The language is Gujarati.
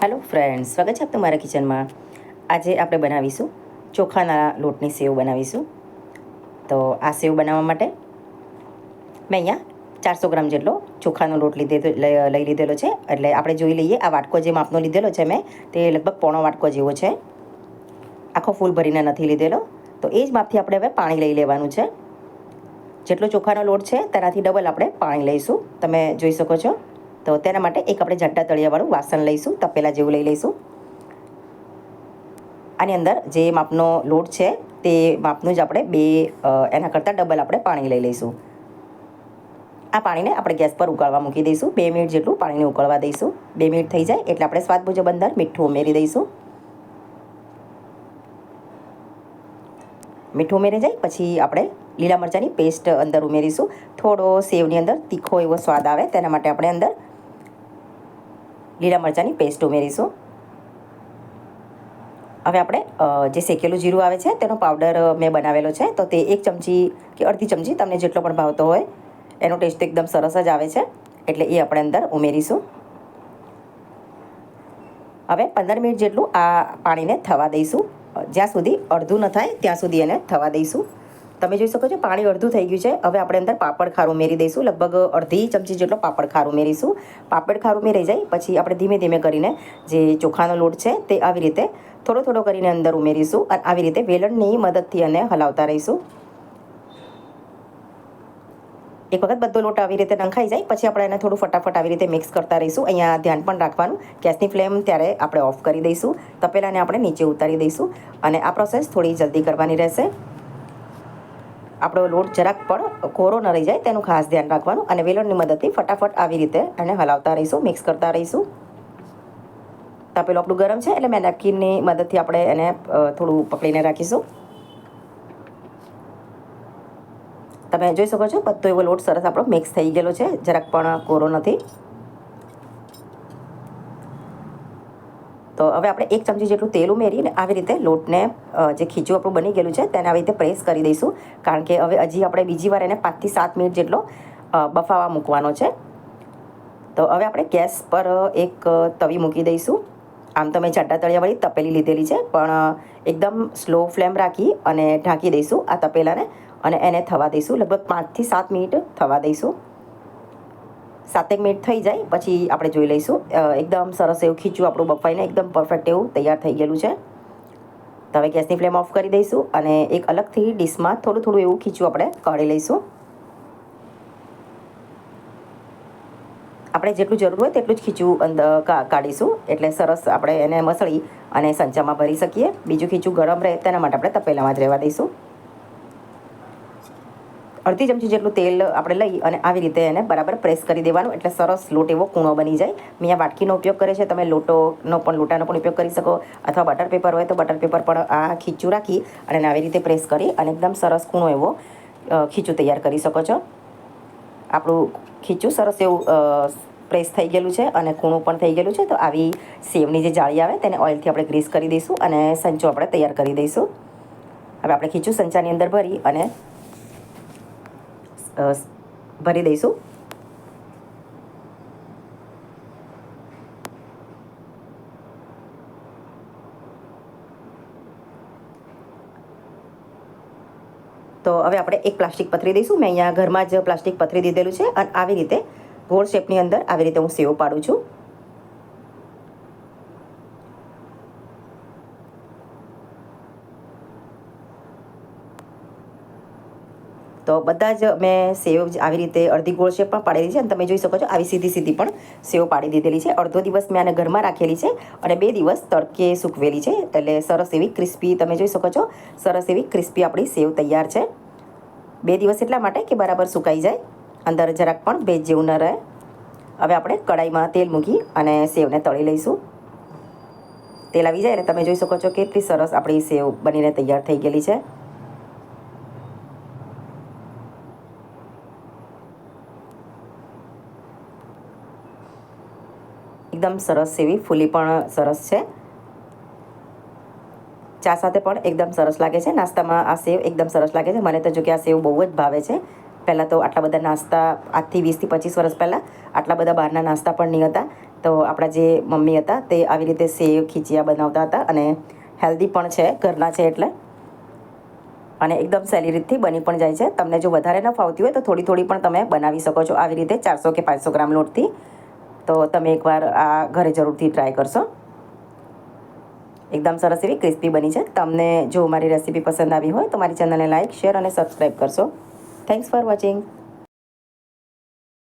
હેલો ફ્રેન્ડ્સ, સ્વાગત છે આપ મારા કિચનમાં. આજે આપણે બનાવીશું ચોખાના લોટની સેવ બનાવીશું. તો આ સેવ બનાવવા માટે મેં અહીંયા ચારસો ગ્રામ જેટલો ચોખાનો લોટ લીધે લઈ લીધેલો છે. એટલે આપણે જોઈ લઈએ, આ વાટકો જે માપનો લીધેલો છે મેં, તે લગભગ પોણો વાટકો જેવો છે. આખો ફૂલ ભરીને નથી લીધેલો. તો એ જ માપથી આપણે હવે પાણી લઈ લેવાનું છે. જેટલો ચોખાનો લોટ છે, તેનાથી ડબલ આપણે પાણી લઈશું. તમે જોઈ શકો છો. તો તેના માટે એક આપણે જટ્ટા તળિયાવાળું વાસણ લઈશું, તપેલા જેવું લઈ લઈશું. આની અંદર જે માપનો લોટ છે તે માપનું જ આપણે બે એના કરતાં ડબલ આપણે પાણી લઈ લઈશું. આ પાણીને આપણે ગેસ પર ઉકાળવા મૂકી દઈશું. બે મિનિટ જેટલું પાણીને ઉકળવા દઈશું. બે મિનિટ થઈ જાય એટલે આપણે સ્વાદ મુજબ અંદર મીઠું ઉમેરી દઈશું. મીઠું ઉમેરી જાય, પછી આપણે લીલા મરચાંની પેસ્ટ અંદર ઉમેરીશું. થોડો સેવની અંદર તીખો એવો સ્વાદ આવે, તેના માટે આપણે અંદર લીલા મરચાંની પેસ્ટ ઉમેરીશું. હવે આપણે જે શેકેલું જીરું આવે છે, તેનો પાવડર મેં બનાવેલો છે, તો તે એક ચમચી કે અડધી ચમચી તમને જેટલો પણ ભાવતો હોય, એનો ટેસ્ટ એકદમ સરસ જ આવે છે, એટલે એ આપણે અંદર ઉમેરીશું. હવે પંદર મિનિટ જેટલું આ પાણીને થવા દઈશું. જ્યાં સુધી અડધું ન થાય, ત્યાં સુધી એને થવા દઈશું. તમે જોઈ શકો છો, પાણી અડધું થઈ ગયું છે. હવે આપણે અંદર પાપડ ખાર ઉમેરી દઈશું. લગભગ અડધી ચમચી જેટલો પાપડ ખાર ઉમેરીશું. પાપડ ખાર ઉમેરી જાય, પછી આપણે ધીમે ધીમે કરીને જે ચોખાનો લોટ છે તે આવી રીતે થોડો થોડો કરીને અંદર ઉમેરીશું અને આવી રીતે વેલણની મદદથી એને હલાવતા રહીશું. એક વખત બધો લોટ આવી રીતે નંખાઈ જાય, પછી આપણે એને થોડું ફટાફટ આવી રીતે મિક્સ કરતા રહીશું. અહીંયા ધ્યાન પણ રાખવાનું, ગેસની ફ્લેમ ત્યારે આપણે ઓફ કરી દઈશું. તપેલાને આપણે નીચે ઉતારી દઈશું અને આ પ્રોસેસ થોડી જલ્દી કરવાની રહેશે. આપણો લોટ જરાક પણ કોરો ન રહી જાય, તેનું ખાસ ધ્યાન રાખવાનું અને વેલણની મદદથી ફટાફટ આવી રીતે એને હલાવતા રહીશું, મિક્સ કરતા રહીશું. તપેલું આપણું ગરમ છે, એટલે મેં નેપકિનની મદદથી આપણે એને થોડું પકડીને રાખીશું. તમે જોઈ શકો છો, બધો એવો લોટ સરસ આપણો મિક્સ થઈ ગયેલો છે, જરાક પણ કોરો નથી. તો હવે આપણે એક ચમચી જેટલું તેલ ઉમેરીને આવી રીતે લોટને જે ખીચું આપણું બની ગયેલું છે તેને આવી રીતે પ્રેસ કરી દઈશું. કારણ કે હવે હજી આપણે બીજી વાર એને પાંચથી સાત મિનિટ જેટલો બફાવા મૂકવાનો છે. તો હવે આપણે ગેસ પર એક તવી મૂકી દઈશું. આમ તો મેં જાડા તળિયાવાળી તપેલી લીધેલી છે, પણ એકદમ સ્લો ફ્લેમ રાખી અને ઢાંકી દઈશું આ તપેલાને અને એને થવા દઈશું. લગભગ પાંચથી સાત મિનિટ થવા દઈશું. સાતેક મિનિટ થઈ જાય, પછી આપણે જોઈ લઈશું. એકદમ સરસ એવું ખીચું આપણું બફાઈને એકદમ પરફેક્ટ એવું તૈયાર થઈ ગયેલું છે. તો હવે ગેસની ફ્લેમ ઓફ કરી દઈશું અને એક અલગથી ડીશમાં થોડું થોડું એવું ખીચું આપણે કાઢી લઈશું. આપણે જેટલું જરૂર હોય તેટલું જ ખીચું અંદર કાઢીશું. એટલે સરસ આપણે એને મસળી અને સંચામાં ભરી શકીએ. બીજું ખીચું ગરમ રહે તેના માટે આપણે તપેલામાં જ રહેવા દઈશું. અડધી ચમચી જેટલું તેલ આપણે લઈ અને આવી રીતે એને બરાબર પ્રેસ કરી દેવાનું. એટલે સરસ લોટ એવો કૂણો બની જાય. મેં આ વાટકીનો ઉપયોગ કરે છે. તમે લોટોનો પણ, લોટાનો પણ ઉપયોગ કરી શકો. અથવા બટર પેપર હોય તો બટર પેપર પણ આ ખીચું રાખી અને આવી રીતે પ્રેસ કરી અને એકદમ સરસ કૂણો એવો ખીચું તૈયાર કરી શકો છો. આપણું ખીચું સરસ એવું પ્રેસ થઈ ગયેલું છે અને કૂણું પણ થઈ ગયેલું છે. તો આવી સેવની જે જાળી આવે તેને ઓઇલથી આપણે ગ્રીસ કરી દઈશું અને સંચો આપણે તૈયાર કરી દઈશું. હવે આપણે ખીચું સંચાની અંદર ભરી અને ભરી દઈશું તો હવે આપણે એક પ્લાસ્ટિક પથરી દઈશું. મેં અહીંયા ઘરમાં જ પ્લાસ્ટિક પથરી દીધેલું છે અને આવી રીતે ગોળ શેપની અંદર આવી રીતે હું સેવ પાડું છું. તો બધા જ મેં સેવ આવી રીતે અડધી ગોળ શેપ પણ પાડેલી છે અને તમે જોઈ શકો છો આવી સીધી સીધી પણ સેવ પાડી દીધેલી છે. અડધો દિવસ મેં આને ઘરમાં રાખેલી છે અને બે દિવસ તડકે સૂકવેલી છે. એટલે સરસ એવી ક્રિસ્પી તમે જોઈ શકો છો, સરસ એવી ક્રિસ્પી આપણી સેવ તૈયાર છે. બે દિવસ એટલા માટે કે બરાબર સુકાઈ જાય, અંદર જરાક પણ ભેજ જેવું ન રહે. હવે આપણે કડાઈમાં તેલ મૂકી અને સેવને તળી લઈશું. તેલ આવી જાય એટલે તમે જોઈ શકો છો કેટલી સરસ આપણી સેવ બનીને તૈયાર થઈ ગયેલી છે. એકદમ સરસ એવી ફૂલી પણ સરસ છે. ચા સાથે પણ એકદમ સરસ લાગે છે. નાસ્તામાં આ સેવ એકદમ સરસ લાગે છે. મને તો જો કે આ સેવ બહુ જ ભાવે છે. પહેલાં તો આટલા બધા નાસ્તા આજથી વીસથી પચીસ વર્ષ પહેલાં આટલા બધા બહારના નાસ્તા પણ નહીં હતા. તો આપણા જે મમ્મી હતા તે આવી રીતે સેવ, ખીચિયા બનાવતા હતા અને હેલ્ધી પણ છે, ઘરના છે એટલે. અને એકદમ સહેલી રીતથી બની પણ જાય છે. તમને જો વધારે ન ફાવતી હોય તો થોડી થોડી પણ તમે બનાવી શકો છો. આવી રીતે ચારસો કે પાંચસો ગ્રામ લોટથી. તો તમે એકવાર આ ઘરે જરૂરથી ટ્રાય કરશો. એકદમ સરસ એવી ક્રિસ્પી બની છે. તમને જો મારી રેસીપી પસંદ આવી હોય તો મારી ચેનલને લાઇક શેર અને સબસ્ક્રાઈબ કરશો. Thanks for watching